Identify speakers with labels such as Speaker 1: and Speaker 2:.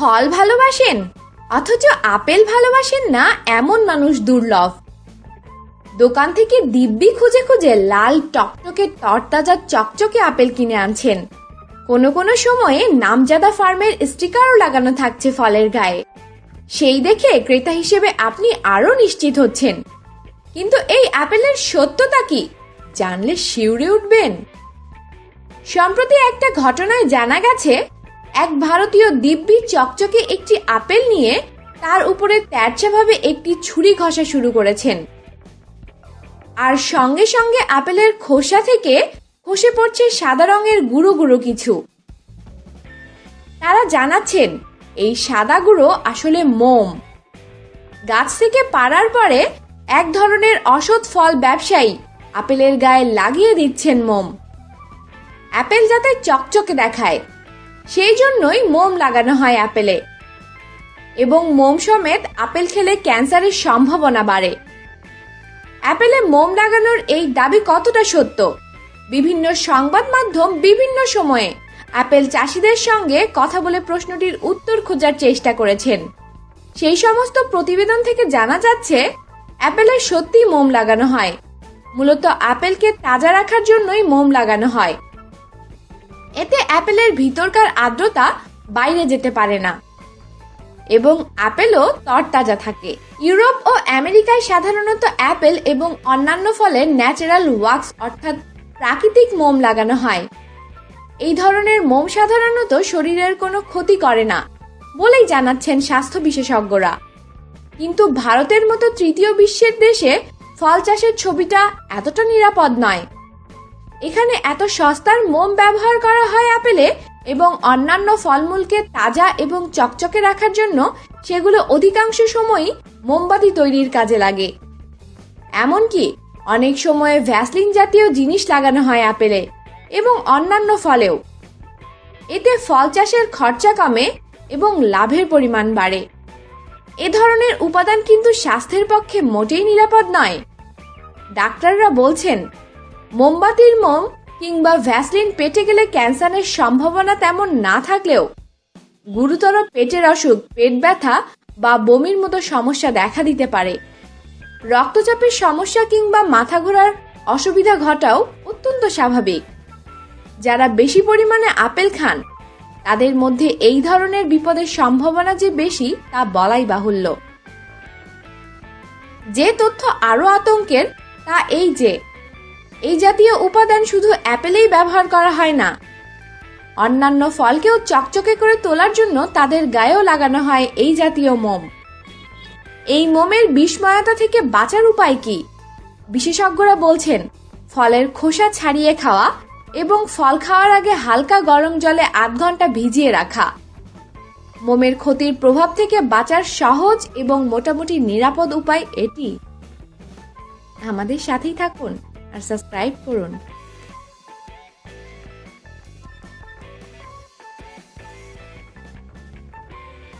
Speaker 1: ফল ভালোবাসেন? অথচ আপেল ভালোবাসেন না এমন মানুষ দুর্লভ। দোকান থেকে দিব্যি খুঁজে খুঁজে লাল টকটকে তরতাজা চকচকে আপেল কিনে আনছেন। কোনো কোনো সময়ে নামজাদা ফার্মের স্টিকারও লাগানো থাকছে ফলের গায়ে। সেই দেখে ক্রেতা হিসেবে আপনি আরও নিশ্চিত হচ্ছেন। কিন্তু এই আপেলের সত্যতা কি? জানলে শিউরে উঠবেন। সম্প্রতি একটা ঘটনায় জানা গেছে এক ভারতীয় দিব্যি চকচকে একটি আপেল নিয়ে তার উপরে তেরচাভাবে একটি ছুরি ঘষা শুরু করেছেন। আর সঙ্গে সঙ্গে আপেলের খোসা থেকে খসে পড়ছে সাদা রঙের গুঁড়ো গুঁড়ো কিছু। তারা জানাচ্ছেন, এই সাদা গুঁড়ো আসলে মোম। গাছ থেকে পাড়ার পরে এক ধরনের অসৎ ফল ব্যবসায়ী আপেলের গায়ে লাগিয়ে দিচ্ছেন মোম। অ্যাপেল যাতে চকচকে দেখায় সেই জন্যই মোম লাগানো হয় আপেলে এবং মোম সমেত আপেল খেলে ক্যান্সারের সম্ভাবনা বাড়ে। অ্যাপেলে মোম লাগানোর এই দাবি কতটা সত্য? বিভিন্ন সংবাদ মাধ্যম বিভিন্ন সময়ে অ্যাপেল চাষিদের সঙ্গে কথা বলে প্রশ্নটির উত্তর খোঁজার চেষ্টা করেছেন। সেই সমস্ত প্রতিবেদন থেকে জানা যাচ্ছে, অ্যাপেলে সত্যি মোম লাগানো হয়। মূলত আপেলকে তাজা রাখার জন্যই মোম লাগানো হয়। এতে অ্যাপেলের ভিতরকার আর্দ্রতা বাইরে যেতে পারে না। এবং আপেলও তরতাজা থাকে। ইউরোপ ও আমেরিকায় সাধারণত অ্যাপেল এবং অন্যান্য ফলের ন্যাচারাল ওয়াক্স অর্থাৎ প্রাকৃতিক মোম লাগানো হয়। এই ধরনের মোম সাধারণত শরীরের কোনো ক্ষতি করে না, বলেই জানাচ্ছেন স্বাস্থ্য বিশেষজ্ঞরা। কিন্তু ভারতের মতো তৃতীয় বিশ্বের দেশে ফল চাষের ছবিটা এতটা নিরাপদ নয়। এখানে এত সস্তার মোম ব্যবহার করা হয় আপেলে এবং অন্যান্য ফলমূলকে তাজা এবং চকচকে রাখার জন্য সেগুলো অধিকাংশ সময়ই মোমবাতি তৈরির কাজে লাগে। এমনকি অনেক সময়ে ভ্যাসলিন জাতীয় জিনিস লাগানো হয় আপেলে এবং অন্যান্য ফলেও। এতে ফল চাষের খরচা কমে এবং লাভের পরিমাণ বাড়ে। এ ধরনের উপাদান কিন্তু স্বাস্থ্যের পক্ষে মোটেই নিরাপদ নয়। ডাক্তাররা বলছেন মোমবাতির মোম কিংবা ভ্যাসলিন পেটে গেলে ক্যান্সারের সম্ভাবনা তেমন না থাকলেও গুরুতর পেটের অসুখ, পেট ব্যথা বা বমির মতো সমস্যা দেখা দিতে পারে। রক্তচাপের সমস্যা কিংবা মাথা ঘোরার অসুবিধা ঘটাও অত্যন্ত স্বাভাবিক। যারা বেশি পরিমাণে আপেল খান, তাদের মধ্যে এই ধরনের বিপদের সম্ভাবনা যে বেশি তা বলাই বাহুল্য। যে তথ্য আরও আতঙ্কের তা এই যে এই জাতীয় উপাদান শুধু অ্যাপেলেই ব্যবহার করা হয় না। অন্যান্য ফলকেও চকচকে করে তোলার জন্য তাদের গায়েও লাগানো হয় এই জাতীয় মোম। এই মোমের বিস্ময়তা থেকে বাঁচার উপায় কি? বিশেষজ্ঞরা বলছেন, ফলের খোসা ছাড়িয়ে খাওয়া এবং ফল খাওয়ার আগে হালকা গরম জলে আধ ঘণ্টা ভিজিয়ে রাখা। মোমের ক্ষতির প্রভাব থেকে বাঁচার সহজ এবং মোটামুটি নিরাপদ উপায় এটি। আমাদের সাথেই থাকুন। আর সাবস্ক্রাইব করুন।